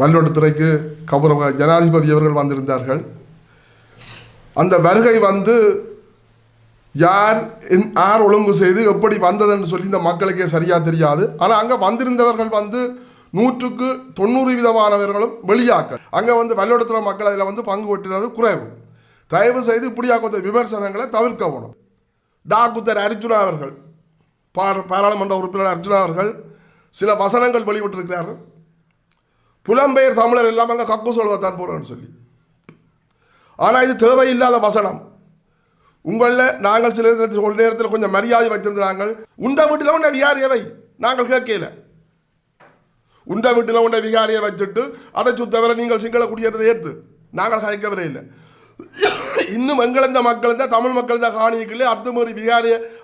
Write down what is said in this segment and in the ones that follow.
மயிலாடுதுறைக்கு கௌரவ ஜனாதிபதி அவர்கள் வந்திருந்தார்கள். அந்த வருகை வந்து யார் என்- யார் ஒழுங்கு செய்து எப்படி வந்ததுன்னு சொல்லி இந்த மக்களுக்கே சரியாக தெரியாது. ஆனால் அங்கே வந்திருந்தவர்கள் வந்து நூற்றுக்கு தொண்ணூறு விதமானவர்களும் வெளியாக்கள். அங்கே வந்து மயிலாடுதுறை மக்கள் அதில் வந்து பங்கு பெற்றினது குறைவு. தயவு செய்து இப்படியாக்க விமர்சனங்களை தவிர்க்கணும் டாக்குத்தர் அர்ஜுனா அவர்கள் பாராளுமன்ற உறுப்பினர் அர்ஜுனா அவர்கள் சில வசனங்கள் வெளிவிட்டிருக்கிறார்கள் புலம்பெயர் தமிழர் எல்லாம் அங்கே கக்கு சொல்வத்தான் போகிறோன்னு சொல்லி. ஆனால் இது தேவையில்லாத வசனம். உங்களில் நாங்கள் சில நேரத்தில் ஒரு நேரத்தில் கொஞ்சம் மரியாதை வைத்திருந்தாங்க உண்ட வீட்டில் உண்ட விகாரியவை நாங்கள் கேட்கல. உண்ட வீட்டில் உண்ட விகாரியை வச்சுட்டு அதை சுத்தவரை நீங்கள் சிங்கள குடியேறதை ஏற்று நாங்கள் கலைக்கவரே இல்லை. இன்னும் எங்களந்த மக்கள் தான் தமிழ் மக்கள் தான் காணிக்கல அத்துமீறி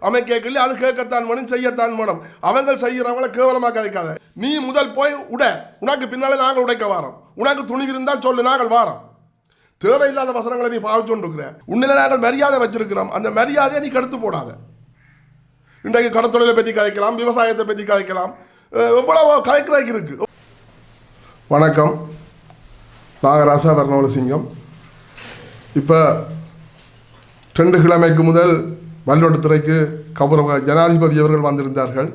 அமைக்க அமைக்கல அது கேட்கத்தான் வேணும் செய்யத்தான் வேணும். அவங்க செய்கிறவங்கள கேவலமாக கதைக்காத. நீ முதல் போய் உட. உனக்கு பின்னால் நாங்கள் உடைக்க வாரோம். உனக்கு துணிவு இருந்தால் சொல்லு நாங்கள் வாரோம். தேவையில்லாத வசனங்களை நீ பாவிச்சு உன்னில நாங்கள் மரியாதை வச்சிருக்கிறோம். அந்த மரியாதையை நீ கெடுத்து போடாத. இன்றைக்கு கடத்தொழிலை பற்றி கதைக்கலாம் விவசாயத்தை பற்றி கதைக்கலாம். எவ்வளோ கலைக்கிறதுக்கு இருக்கு. வணக்கம். நாகராசா வர்ணவலசிங்கம் இப்போ ரெண்டு கிழமைக்கு முதல் மயிலாடுதுறைக்கு கௌரவ ஜனாதிபதி அவர்கள் வந்திருந்தார்கள்.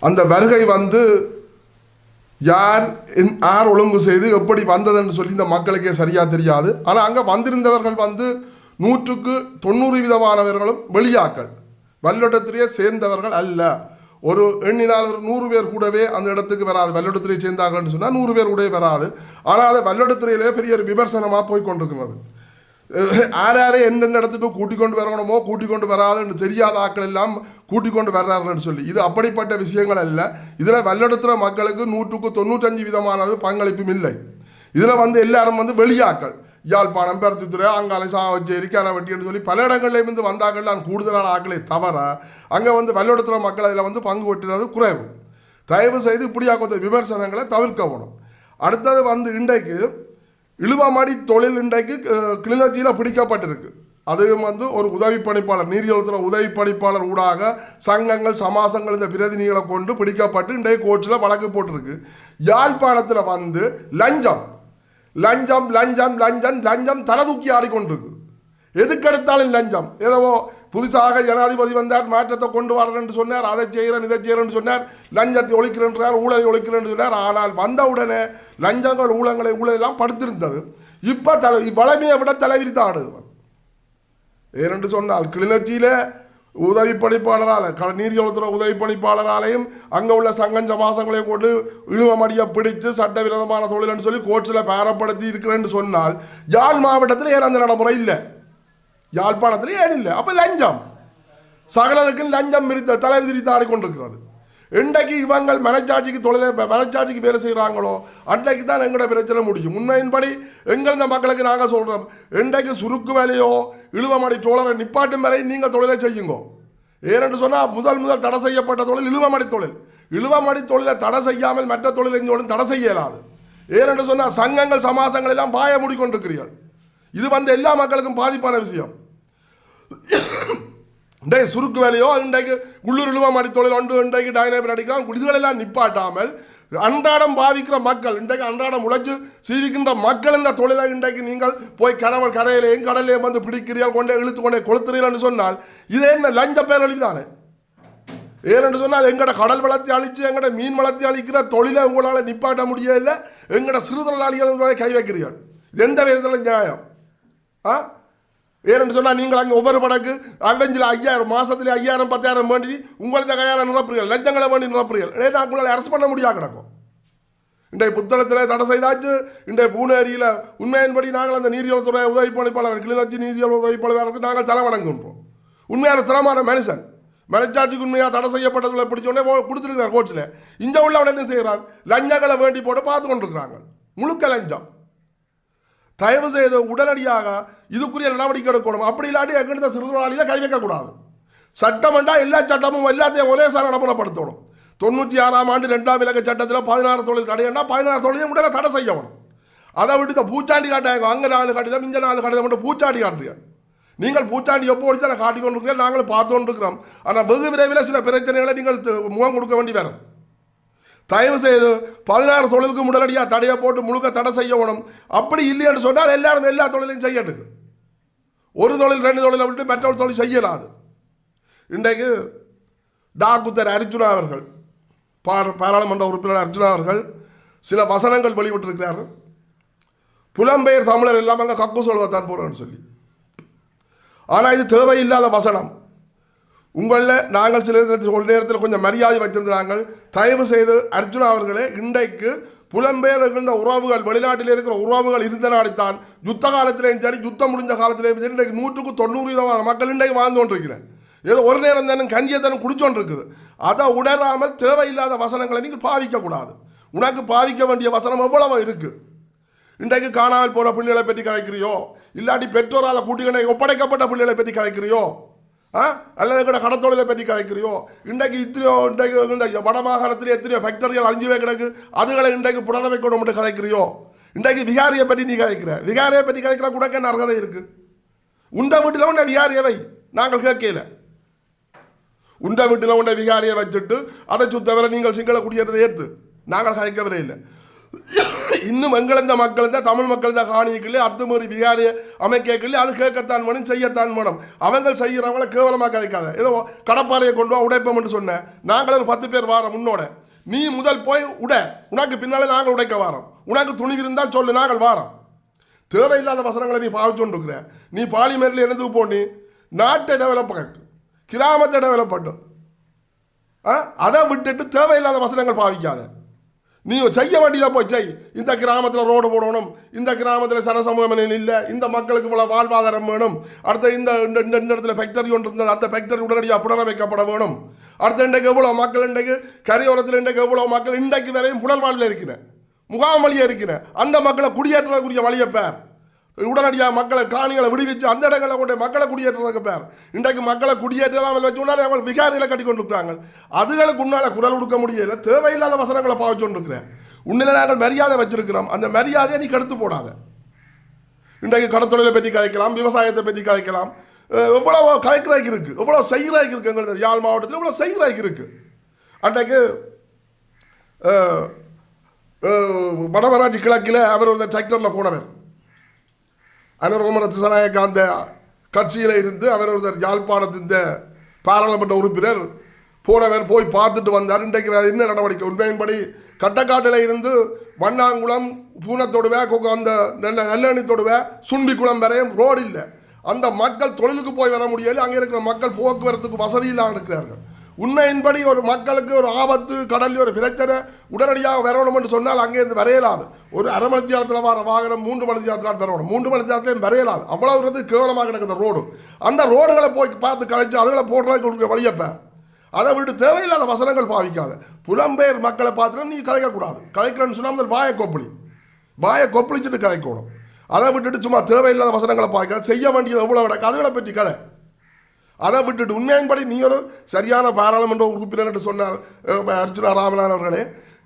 அந்த வருகை வந்து யார் என்- யார் ஒழுங்கு செய்து எப்படி வந்ததுன்னு சொல்லி இந்த மக்களுக்கே சரியாக தெரியாது. ஆனால் அங்கே வந்திருந்தவர்கள் வந்து நூற்றுக்கு தொண்ணூறு விதமானவர்களும் வெளியாக்கள். வல்லோட்டத்திலேயே சேர்ந்தவர்கள் அல்ல. ஒரு எண்ணினால் ஒரு நூறு பேர் கூடவே அந்த இடத்துக்கு வராது. வல்லோட்டத்திலே சேர்ந்தாங்கன்னு சொன்னால் நூறு பேர் கூடவே வராது. ஆனால் அது வல்லோட்டத்திலேயே பெரிய ஒரு விமர்சனமாக போய் கொண்டிருக்கிறது. யார் யாரை எந்தெந்த இடத்துக்கு கூட்டிக் கொண்டு வரணுமோ கூட்டிக் கொண்டு வராதுன்னு தெரியாத ஆட்கள் எல்லாம் கூட்டிக் கொண்டு சொல்லி. இது அப்படிப்பட்ட விஷயங்கள் அல்ல. இதில் வல்லெடுத்துற மக்களுக்கு நூற்றுக்கு தொண்ணூற்றஞ்சு விதமானது பங்களிப்பும் இல்லை. இதில் வந்து எல்லாரும் வந்து வெளியாக்கள் யாழ்ப்பாணம் பெருத்துத்துறை அங்காலை சாவச்சேரி கரவட்டின்னு சொல்லி பல இடங்கள்லேயும் இருந்து வந்தாக்கள் நான் கூடுதலான ஆக்களை தவிர அங்கே வந்து வல்லெடுத்துற மக்கள் அதில் வந்து பங்கு பெற்றது குறைவு. தயவு செய்து இப்படியாக்க விமர்சனங்களை தவிர்க்கணும் அடுத்தது வந்து இன்றைக்கு இழுவாமாடி தொழில் இன்றைக்கு கிளிநொச்சியில் பிடிக்கப்பட்டிருக்கு. அதையும் வந்து ஒரு உதவி பணிப்பாளர் நீரியல்துறை உதவி பணிப்பாளர் ஊடாக சங்கங்கள் சமாசங்கள் இந்த பிரதிநிதிகளை கொண்டு பிடிக்கப்பட்டு இன்றைக்கு கோர்ட்டில் வழக்கு போட்டிருக்கு. யாழ்ப்பாணத்தில் வந்து லஞ்சம். லஞ்சம் லஞ்சம் லஞ்சம் லஞ்சம் தரதூக்கி ஆடிக்கொண்டிருக்கு. எதுக்கெடுத்தாலும் லஞ்சம். ஏதோ புதுசாக ஜனாதிபதி வந்தார் மாற்றத்தை கொண்டு வரேன்னு சொன்னார் அதை செய்கிறேன் இதை செய்கிறேன்னு சொன்னார் லஞ்சத்தை ஒழிக்கிறேன்றார் ஊழலை ஒழிக்கிறேன் சொன்னார். ஆனால் வந்தவுடனே லஞ்சங்கள் ஊழங்களை ஊழலெல்லாம் படுத்திருந்தது. இப்போ தலை வளமையை விட தலைவிரித்து ஆடுது ஏனென்று சொன்னால் கிளிநொச்சியில் உதவி பணிப்பாளரால் க நீர்வளத்துறை உதவி பணிப்பாளராலையும் அங்கே உள்ள சங்கஞ்ச மாசங்களையும் கொண்டு இழுவமடியை பிடித்து சட்டவிரோதமான தொழில்னு சொல்லி கோர்ட்ஸில் பேரப்படுத்தி இருக்கிறேன்னு சொன்னால் யாழ் மாவட்டத்தில் ஏன் அந்த நடைமுறை இல்லை? யாழ்ப்பாணத்தில் ஏன் அப்போ லஞ்சம். சகலதுக்கும் லஞ்சம் மிரித்த தலை விரித்து ஆடிக்கொண்டிருக்கிறது. இன்றைக்கு இவங்கள் மனச்சாட்சிக்கு தொழிலை மனச்சாட்சிக்கு வேலை செய்கிறாங்களோ அன்றைக்கு தான் எங்களோட பிரச்சனை முடியும். உண்மையின்படி எங்கள் இந்த மக்களுக்கு நாங்கள் சொல்கிறோம் இன்றைக்கு சுருக்கு வேலையோ இழுவமடி தோழரை நிப்பாட்டும் வரை நீங்கள் தொழிலை செய்யுங்கோ. ஏனென்று சொன்னால் முதல் முதல் தடை செய்யப்பட்ட தொழில் இழுவமடி தொழில். இழுவமடி தொழிலை தடை செய்யாமல் மற்ற தொழில் எங்கோடும் தடை செய்ய இயலாது. ஏனென்று சொன்னால் சங்கங்கள் சமாசங்கள் எல்லாம் பாய மூடிக்கொண்டிருக்கிறீர்கள். இது வந்து எல்லா மக்களுக்கும் பாதிப்பான விஷயம். இன்றைக்கு சுருக்கு வேலையோ இன்றைக்கு உள்ளூர் இழுவமாடி தொழில் ஒன்று இன்றைக்கு டைனேபர் அடிக்கலாம். இதுகளெல்லாம் நிப்பாட்டாமல் அன்றாடம் பாதிக்கிற மக்கள் இன்றைக்கு அன்றாடம் உழைச்சு சீவிக்கின்ற மக்கள் இந்த தொழிலை இன்றைக்கு நீங்கள் போய் கரவல் கரையிலேயும் கடலையும் வந்து பிடிக்கிறீர்கள் கொண்டே இழுத்து கொண்டே கொளுத்துறீர்கள்னு சொன்னால் இது என்ன லஞ்ச பேரழிவு தானே ஏன்னு சொன்னால் எங்கட கடல் வளர்த்தி அழித்து எங்கட மீன் வளர்த்தி அழிக்கிற தொழிலை உங்களால் நிப்பாட்ட முடியல எங்கட சிறு தொழிலாளிகள் கை வைக்கிறீர்கள். எந்த விதத்தில் நியாயம்? ஆ? ஏன்னு சொன்னால் நீங்கள் அங்கே ஒவ்வொரு படக்கு அவெஞ்சில் ஐயாயிரம் மாதத்துல ஐயாயிரம் பத்தாயிரம் வேண்டி உங்களை தகையாரம் நிரப்புறீர்கள். லஞ்சங்களை வேண்டி நிரப்புறீர்கள். ஏன்னா உங்களால் அரசு பண்ண முடியாது கிடக்கும்? இன்றைய புத்தளத்தில் தடை செய்தாச்சு. இன்றைய பூனேரியில் உண்மையின்படி நாங்கள் அந்த நீரியல்துறை உதவி பணிப்பாளர் கிளிநொச்சி நீரியல் உதவி பணிப்பாளருக்கு நாங்கள் தலைவணங்குன்றோம் உண்மையான திறமான மனுஷன். மனச்சாட்சிக்கு உண்மையாக தடை செய்யப்பட்டதில் பிடிச்சோடனே கொடுத்துருக்கிறார் கோச்சில் இங்கே உள்ளவன் என்ன செய்கிறான்? லஞ்சங்களை வேண்டி போட்டு பார்த்து கொண்டிருக்கிறாங்க. முழுக்க லஞ்சம். தயவு செய்து உடனடியாக இதுக்குரிய நடவடிக்கை எடுக்கணும். அப்படி இல்லாட்டி எங்கிட்ட சிறுதொழிலாளியில் கை வைக்கக்கூடாது. சட்டம்ண்டா எல்லா சட்டமும் எல்லாத்தையும் ஒரே சார் நடைமுறைப்படுத்தணும். தொண்ணூற்றி ஆறாம் ஆண்டு ரெண்டாம் விலக சட்டத்தில் பதினாறு தொழில் தடையண்டா பதினாறு தொழிலையும் உடனே தடை செய்யணும். அதை விட்டு இந்த பூச்சாண்டி காட்டாங்க அங்கே நாலு கடிதம் இங்கே நாலு கடிதம் மட்டும் பூச்சாண்டி காட்டுறீங்க. நீங்கள் பூச்சாண்டி எப்போ ஒடிச்சு அதை காட்டி நாங்களும் பார்த்து கொண்டிருக்கிறோம் ஆனால் வெகு விரைவில் சில பிரச்சனைகளை நீங்கள் முகம் கொடுக்க வேண்டி வரும். தயவு செய்து பதினாறு தொழிலுக்கு உடனடியாக தடையை போட்டு முழுக்க தடை செய்யணும். அப்படி இல்லைன்னு சொன்னால் எல்லாரும் எல்லா தொழிலையும் செய்யட்டுக்கு ஒரு தொழில் ரெண்டு தொழிலை விட்டு மற்றொரு தொழில் செய்யலாது. இன்றைக்கு டாக்குத்தர் அர்ஜுனா அவர்கள் பார- பாராளுமன்ற உறுப்பினர் அர்ஜுனா அவர்கள் சில வசனங்கள் வெளியிட்டிருக்கிறார்கள் புலம்பெயர் தமிழர் இல்லாமல் அங்கே கக்கு சொல்வத்தான் போகிறோன்னு சொல்லி. ஆனால் இது தேவையில்லாத வசனம். உங்களில் நாங்கள் சில நேரத்தில் ஒரு நேரத்தில் கொஞ்சம் மரியாதை வைத்திருந்தாங்கள் தயவு செய்து அர்ஜுனா அவர்களே இன்றைக்கு புலம்பெயர் இருக்கின்ற உறவுகள் வெளிநாட்டில் இருக்கிற உறவுகள் இருந்த நாடித்தான் யுத்த காலத்திலேயும் சரி யுத்தம் முடிஞ்ச காலத்திலேயும் சரி இன்றைக்கு நூற்றுக்கு தொண்ணூறு விதமான மக்கள் இன்றைக்கு வாழ்ந்து கொண்டிருக்கிறேன் ஏதோ ஒரு நேரம் தானே கஞ்சியை தானே குடிச்சோண்டிருக்குது. அதை உணராமல் தேவையில்லாத வசனங்களை நீங்கள் பாதிக்கக்கூடாது உனக்கு பாதிக்க வேண்டிய வசனம் எவ்வளவு இருக்குது இன்றைக்கு காணாமல் போகிற பிள்ளைகளை பற்றி கலைக்கிறியோ? இல்லாட்டி பெற்றோரால் கூட்டிகளை ஒப்படைக்கப்பட்ட பிள்ளைகளை பற்றி கலைக்கிறியோ? ஆ? அல்லது கூட கடத்தொழிலை பற்றி கலைக்கிறியோ இன்றைக்கு இத்தனையோ இன்றைக்கு இந்த வட மாகாணத்தில் எத்தனையோ ஃபேக்டரிகள் அழிஞ்சுவே கிடக்கு. அதுகளை இன்றைக்கு புனரமை கொண்டு மட்டும் கலைக்கிறியோ இன்றைக்கு விகாரியை பற்றி நீ கலைக்கிற விகாரியை பற்றி கலைக்கிற கூட என்ன அர்ஹதை இருக்கு? உண்ட வீட்டில் உண்ட விகாரியவை வை. நாங்கள் கேட்கல. உண்ட வீட்டில் உண்ட விகாரியை வச்சுட்டு அதை சுத்தவரை நீங்கள் சிங்கள குடியேறதை ஏற்று நாங்கள் கலைக்கவரே இல்லை. இன்னும் எங்களந்த மக்கள் தான் தமிழ் மக்கள் தான் காணிக்கல அத்துமீறி பிகாரி அமைக்கல அது கேட்கத்தான் வேணும் செய்யத்தான் வேணும். அவங்க செய்கிறவங்கள கேவலமாக கிடைக்காது ஏதோ கடப்பாறையை கொண்டு வா உடைப்போம் என்று சொன்னேன். நாங்கள் ஒரு பத்து பேர் வாரம் முன்னோட. நீ முதல் போய் உட. உனக்கு பின்னாலே நாங்கள் உடைக்க வாரோம். உனக்கு துணிவு இருந்தால் சொல்லு நாங்கள் வாரோம். தேவையில்லாத வசனங்களை நீ பாவிச்சோண்டு நீ பார்லிமெண்ட்ல என்னதுக்கு போனி நாட்டை டெவலப் கிராமத்தை டெவலப் பண்ணும் ஆ? அதை விட்டுட்டு தேவையில்லாத வசனங்கள் பாவிக்காத. நீ செய்ய வேண்டியதை போய் செய். இந்த கிராமத்தில் ரோடு போடணும். இந்த கிராமத்தில் சனசமூகம் இல்லை. இந்த மக்களுக்கு போல வாழ்வாதாரம் வேணும். அடுத்த இந்த இந்த இடத்துல ஃபேக்டரி ஒன்று இருந்தது. அந்த ஃபேக்டரி உடனடியாக புனரமைக்கப்பட வேணும். அடுத்த இன்றைக்கு எவ்வளோ மக்கள் இன்றைக்கு கரையோரத்தில் இன்றைக்கு எவ்வளோ மக்கள் இன்றைக்கு வரையும் புனர்வாழ்வில் இருக்கிறேன் முகாம் வழியே இருக்கிறேன் அந்த மக்களை குடியேற்றக்கூடிய வழியை பேர். உடனடியாக மக்களை காணிகளை விடுவிச்சு அந்த இடங்களை கொண்டு மக்களை குடியேற்றுறதுக்கு பேர். இன்றைக்கு மக்களை குடியேற்றலாம் வச்சு உடனே அவங்க விகாரிகளை கட்டி கொண்டு இருக்கிறாங்க. அதுகளுக்கு உன்னால் குரல் கொடுக்க முடியல தேவையில்லாத வசனங்களை பாவிச்சு கொண்டு நாங்கள் மரியாதை வச்சிருக்கிறோம். அந்த மரியாதையை நீ கெடுத்து போடாத. இன்றைக்கு கடத்தொழிலை பற்றி கலைக்கலாம் விவசாயத்தை பற்றி கலைக்கலாம் எவ்வளோ கலைக்கிறாய்க்கு இருக்குது எவ்வளோ செய்கிறாய்க்கு இருக்குது எங்களுக்கு யாழ் மாவட்டத்தில் இவ்வளோ செய்கிறாய்க்கு இருக்குது அன்றைக்கு வடமராட்சி கிழக்கில் அவர் ஒரு டிராக்டரில் போனவர். அனுரோமர சனாயக்க அந்த கட்சியில் இருந்து அவர் ஒருத்தர் யாழ்ப்பாணத்தின் பாராளுமன்ற உறுப்பினர் போனவர் போய் பார்த்துட்டு வந்தார். இன்றைக்கு வேறு என்ன நடவடிக்கை? உண்மையின்படி கட்டக்காட்டில் இருந்து வண்ணாங்குளம் பூனத்தொடுவே அந்த நல்ல நல்லெண்ணி தொடுவே சுண்டிக்குளம் வரையும் ரோடு இல்லை. அந்த மக்கள் தொழிலுக்கு போய் வர முடியல. அங்கே இருக்கிற மக்கள் போக்குவரத்துக்கு வசதி இல்லாமல் இருக்கிறார்கள். உண்மையின்படி ஒரு மக்களுக்கு ஒரு ஆபத்து கடலில் ஒரு பிரச்சனை உடனடியாக வரணும் என்று சொன்னால் அங்கேருந்து வரையலாது. ஒரு அரை மணி நேரத்தில் வர வாகனம் மூன்று மணி நேரத்தில் வரணும். மூன்று மணி நேரத்துலையும் வரையலாது. அவ்வளவு வந்து கேவலமாக கிடக்குது ரோடு. அந்த ரோடுகளை போய் பார்த்து கழிச்சு அதுகளை போடுறதுக்கு கொடுக்க வழியப்பேன் அதை விட்டு தேவையில்லாத வசனங்கள் பாவிக்காத. புலம்பெயர் மக்களை பார்த்துட்டு நீ கலைக்கக்கூடாது. கலைக்கிறேன்னு சொன்னால் அந்த வாயை கொப்பளி. வாயை கொப்பளிச்சுட்டு கலைக்கணும். அதை விட்டுட்டு சும்மா தேவையில்லாத வசனங்களை பார்க்க செய்ய வேண்டியது எவ்வளோ கிடக்கு? அதுகளை பற்றி கதை அதை விட்டுட்டு உண்மையின்படி நீங்களும் ஒரு சரியான பாராளுமன்ற உறுப்பினர் என்று சொன்னால் அர்ஜுனா ராமலான் அவர்களே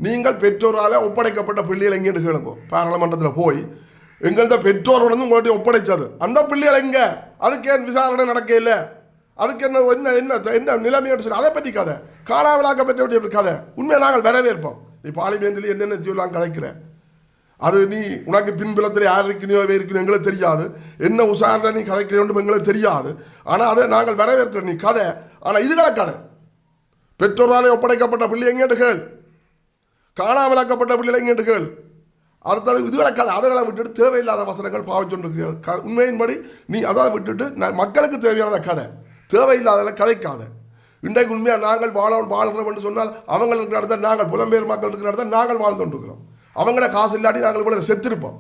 நீங்கள் பெற்றோரால் ஒப்படைக்கப்பட்ட பிள்ளைகள் எங்கேன்னு கேளுங்க. பாராளுமன்றத்தில் போய் எங்கள்கிட்ட பெற்றோர் வந்து உங்கள்கிட்ட ஒப்படைச்சது அந்த பிள்ளைகள் எங்க? அதுக்கு ஏன் விசாரணை நடக்க இல்லை அதுக்கு என்ன என்ன என்ன என்ன நிலைமைன்னு சொல்லி அதை பற்றி கதை. காணாமலாக்க பற்றி கதை? உண்மையை நாங்கள் வரவேற்போம். நீ பார்லிமெண்ட்டில் என்னென்ன ஜீவெல்லாம் கதைக்கிறேன் அது நீ உனக்கு பின்புலத்தில் யார் இருக்கணும் இருக்கிறோம் எங்களுக்கு தெரியாது. என்ன உசாரணை நீ கதைக்கிறோம் எங்களுக்கு தெரியாது. ஆனால் அதை நாங்கள் வரவேற்கிறோம். நீ கதை. ஆனால் இதுகளை கதை பெற்றோராலே ஒப்படைக்கப்பட்ட பிள்ளை எங்கேட்டு கேள். காணாமலாக்கப்பட்ட பிள்ளை எங்கேட்டு கேள். அடுத்தது இதுகளை கதை அதுகளை விட்டுட்டு தேவையில்லாத வசனங்கள் பாவிச்சுருக்கிறீர்கள் க உண்மையின்படி நீ அதை விட்டுட்டு நான் மக்களுக்கு தேவையான கதை. தேவையில்லாத கதைக்காத. இன்றைக்கு உண்மையாக நாங்கள் வாழ வாழ்கிறோம் என்று சொன்னால் அவங்களுக்கு நடத்த நாங்கள் புலம்பெயர் மக்கள் இருக்கிற இடத்துல நாங்கள் வாழ்ந்து கொண்டிருக்கிறோம். அவங்கள காசு இல்லாட்டி நாங்கள் கூட செத்திருப்போம்.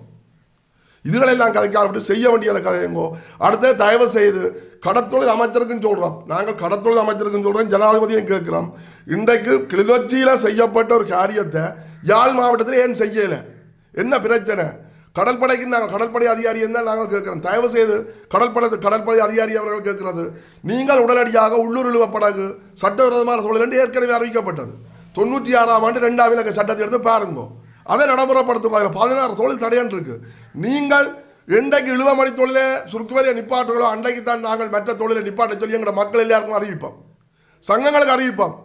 இதுகளெல்லாம் கதைக்கால் விட்டு செய்ய வேண்டியதை கதையுங்கோ அடுத்தது தயவு செய்து கடத்தொழில் அமைச்சருக்கும் சொல்கிறோம் நாங்கள் கடத்தொழில் அமைச்சருக்கும் சொல்கிறோம் ஜனாதிபதியும் கேட்குறோம். இன்றைக்கு கிளிநொச்சியில் செய்யப்பட்ட ஒரு காரியத்தை யாழ் மாவட்டத்தில் ஏன் செய்யலை? என்ன பிரச்சனை? கடற்படைக்கு நாங்கள் கடற்படை அதிகாரி தான் நாங்கள் கேட்குறோம். தயவு செய்து கடற்படை கடற்படை அதிகாரி அவர்கள் கேட்கிறது. நீங்கள் உடனடியாக உள்ளூர் இழுவ படகு சட்டவிரோதமான சூழல் என்று ஏற்கனவே அறிவிக்கப்பட்டது. தொண்ணூற்றி ஆறாம் ஆண்டு ரெண்டாம் இலக்க சட்டத்தை எடுத்து பாருங்க. அதை நடைமுறைப்படுத்துங்க. அதில் பதினாறு தொழில் தடையன் நீங்கள் என்றைக்கு இழுவமணி தொழிலை சுருக்குவலையை நிப்பாட்டுகளோ அன்றைக்கு தான் நாங்கள் மற்ற தொழிலை நிப்பாட்ட சொல்லி எங்களோட மக்கள் எல்லாருக்கும் அறிவிப்போம். சங்கங்களுக்கு அறிவிப்போம்.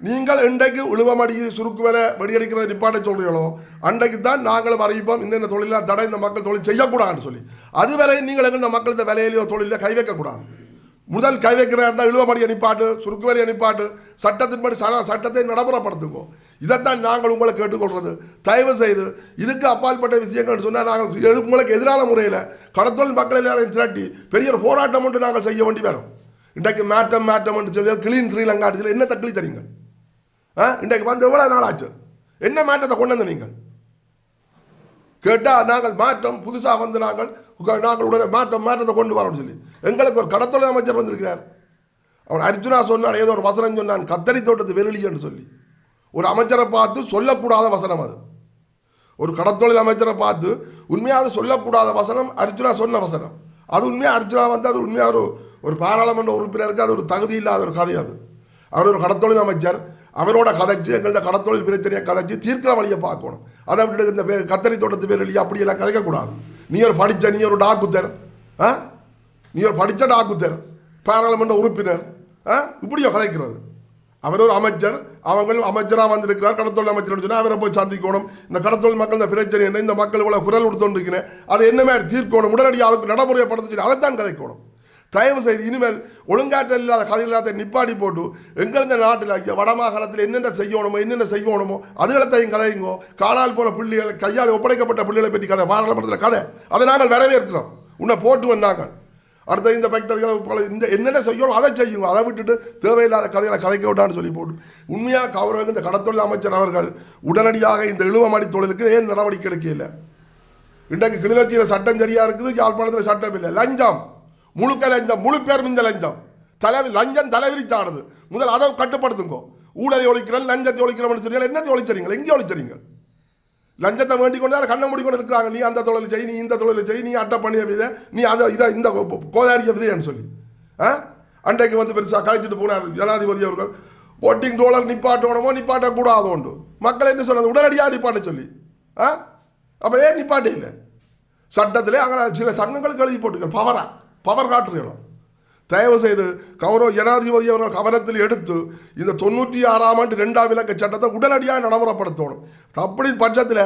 நீங்கள் இன்றைக்கு உழுவமடி சுருக்கு வேலை வெடியடிக்கிறத நிப்பாட்ட சொல்கிறீங்களோ அன்றைக்கு தான் நாங்களும் அறிவிப்போம் இன்னென்ன தொழிலாம் தடை இந்த மக்கள் தொழில் செய்யக்கூடாதுன்னு சொல்லி. அதுவரை நீங்கள் எங்கள் இந்த மக்கள் இந்த வேலையிலையோ தொழிலையோ கை வைக்கக்கூடாது முதல் கை வைக்கிறதா இருந்தால் இழுவமடியை அனுப்பாட்டு சுருக்கு வேலையை நிப்பாட்டு சட்டத்தின்படி சட்டத்தை நடைமுறைப்படுத்துங்கோ. இதைத்தான் நாங்கள் உங்களை கேட்டுக்கொள்வது தயவு செய்து இதுக்கு அப்பாற்பட்ட விஷயங்கள் சொன்னால் நாங்கள் எது- உங்களுக்கு எதிரான முறையில் கடத்தொழில் மக்கள் எல்லாரையும் திரட்டி பெரிய ஒரு போராட்டம் ஒன்று நாங்கள் செய்ய வேண்டி வரும். இன்றைக்கு மாற்றம் மேட்டம் என்று சொல்லி கிளீன் ஸ்ரீலங்கா அடிச்சு என்ன தக்களி தரீங்க ஆ? இன்றைக்கு வந்து எவ்வளோ நாள் ஆச்சு? என்ன மாற்றத்தை கொண்டு வந்து நீங்கள்? கேட்டால் நாங்கள் மாற்றம் புதுசாக வந்து நாங்கள் நாங்கள் உடனே மாற்றம் மாற்றத்தை கொண்டு வரோம்னு சொல்லி. எங்களுக்கு ஒரு கடத்தொழில் அமைச்சர் வந்திருக்கிறார். அவன் அர்ஜுனா சொன்னான் ஏதோ ஒரு வசனம் சொன்னான் கத்தரி தோட்டத்து வெறுளின்னு சொல்லி. ஒரு அமைச்சரை பார்த்து சொல்லக்கூடாத வசனம் அது. ஒரு கடத்தொழில் அமைச்சரை பார்த்து உண்மையாக சொல்லக்கூடாத வசனம் அர்ஜுனா சொன்ன வசனம். அது உண்மையாக அர்ஜுனா வந்து அது உண்மையாக ஒரு ஒரு பாராளுமன்ற உறுப்பினருக்கு அது ஒரு தகுதி இல்லாத ஒரு கதை அது. அவர் ஒரு கடத்தொழில் அமைச்சர். அவரோட கதைச்சு எங்கள்ட்ட கடத்தொழில் பிரச்சனையை கதைச்சு தீர்க்கிற வழியை பார்க்கணும். அதை விட்டு இந்த கத்தரி தோட்டத்து பேர் வெளியே அப்படியெல்லாம் கதைக்கக்கூடாது. நீ ஒரு படித்த நீ ஒரு டாக்குத்தர். ஆ? நீ ஒரு படித்த டாக்குத்தர். பாராளுமன்ற உறுப்பினர். ஆ? இப்படியோ கலைக்கிறது அவர் ஒரு அமைச்சர் அவங்களும் அமைச்சராக வந்திருக்கிறார். கடத்தொழில் அமைச்சர் சொன்னால் அவரை போய் சந்திக்கணும். இந்த கடத்தொழில் மக்கள் இந்த பிரச்சனை என்ன இந்த மக்கள் இவ்வளோ குரல் கொடுத்துருக்கிறேன். அதை என்ன மாதிரி தீர்க்கணும்? உடனடியாக அதுக்கு நடைமுறைப்படுத்த சொல்லி அதைத்தான் கதைக்கணும். தயவு செய்து இனிமேல் ஒழுங்காற்றல் இல்லாத கதை இல்லாத நிப்பாடி போட்டு எங்கள் நாட்டில் வட வடமாகாணத்தில் என்னென்ன செய்யணுமோ என்னென்ன செய்யணுமோ அதுகளத்தையும் கதையுங்கோ காலால் போன பிள்ளைகளை கையால் ஒப்படைக்கப்பட்ட பிள்ளைகளை பற்றி கதை பாராளுமன்றத்தில் கதை. அதை நாங்கள் வரவேற்கிறோம். உன்னை போட்டு வந்தாங்க அடுத்த இந்த ஃபேக்டரிகளை இந்த என்னென்ன செய்யணும் அதை செய்யுங்க. அதை விட்டுட்டு தேவையில்லாத கதைகளை கலைக்க விட்டான்னு சொல்லி போட்டு. உண்மையாக கௌரவங்க இந்த கடத்தொழில் அமைச்சர் அவர்கள் உடனடியாக இந்த இழுவமடி தொழிலுக்கு ஏன் நடவடிக்கை எடுக்கல? இன்றைக்கு கிளிநொச்சியில் சட்டம் சரியாக இருக்குது யாழ்ப்பாணத்தில் சட்டம் இல்லை. லஞ்சம். முழுக்க லஞ்சம் முழு பேரும் இந்த லஞ்சம். தலைவி லஞ்சம் தலைவிரிச்சாடுது. முதல் அதை கட்டுப்படுத்துங்கோ. ஊழலை ஒழிக்கிறோம் லஞ்சத்தை ஒழிக்கிறோம்னு சொல்லி என்னத்தை ஒழிச்சறீங்க எங்கே ஒழிச்சறீங்க லஞ்சத்தை வேண்டிக் கொண்டு கண்ணை மூடிக்கொண்டு இருக்கிறாங்க. நீ அந்த தொழில் செய் நீ இந்த தொழில் செய் நீ அட்டை பண்ணிய விதை நீ அதை இதை இந்த கோ- கோதாரிய விதைன்னு சொல்லி. ஆ? அன்றைக்கு வந்து பெருசாக கலைச்சிட்டு போனார் ஜனாதிபதி அவர்கள். ஓட்டிங் டோலர் நிப்பாட்டணுமோ நிப்பாட்டக்கூடாது உண்டு மக்கள் என்ன சொன்னது? உடனடியாக நிப்பாட்ட சொல்லி. ஆ? அப்போ ஏன் நிப்பாட்டே இல்லை? சட்டத்திலே அங்கே சில சங்கங்களுக்கு எழுதி போட்டுக்கணும் பவரா பவர் காட்டுறீங்களோ? தயவு செய்து கௌரவ ஜனாதிபதி அவர்கள் கவனத்தில் எடுத்து இந்த தொண்ணூற்றி ஆறாம் ஆண்டு ரெண்டாம் விலக்கு சட்டத்தை உடனடியாக நடைமுறைப்படுத்தணும். அப்படின் பட்சத்தில்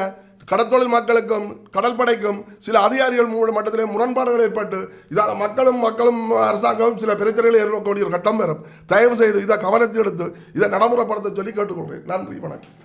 கடற்தொழில் மக்களுக்கும் கடற்படைக்கும் சில அதிகாரிகள் மூலம் மட்டத்திலே முரண்பாடுகள் ஏற்பட்டு இதால் மக்களும் மக்களும் அரசாங்கமும் சில பிரச்சனைகளை எதிர்கொள்ளக்கூடிய ஒரு கட்டம் வரும். தயவு செய்து இதை கவனத்தில் எடுத்து இதை நடைமுறைப்படுத்த சொல்லி கேட்டுக்கொள்கிறேன். நன்றி வணக்கம்.